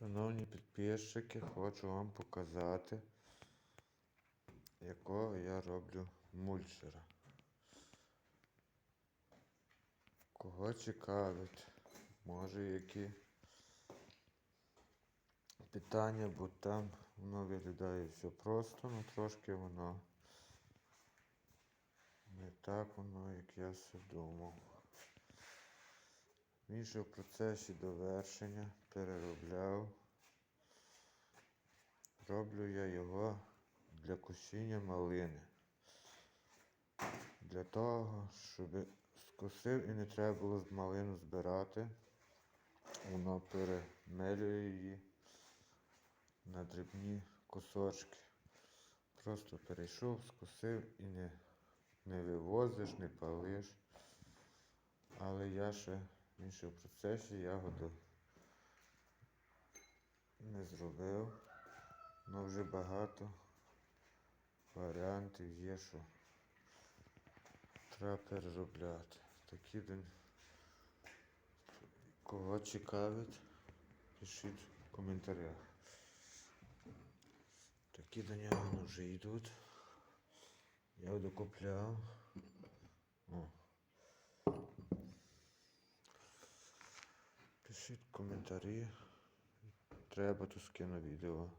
Шановні підписчики, хочу вам показати, якого я роблю мульчера. Кого цікавить, може які питання, бо там воно виглядає все просто, але трошки воно не так воно, як я все думав. Він ще в процесі довершення переробляв. Роблю я його для косіння малини. Для того, щоб скосив і не треба було малину збирати. Воно перемелює її на дрібні кусочки. Просто перейшов, скосив і не, не вивозиш, не палиш. Але я ще в процесі ягоду не зробив. але вже багато варіантів є, що треба переробляти. Такі день. Кого цікавить, пишіть в коментарях. Такі до нього вже йдуть. Я докупляв. Пишіть коментарі. Треба то скину відео.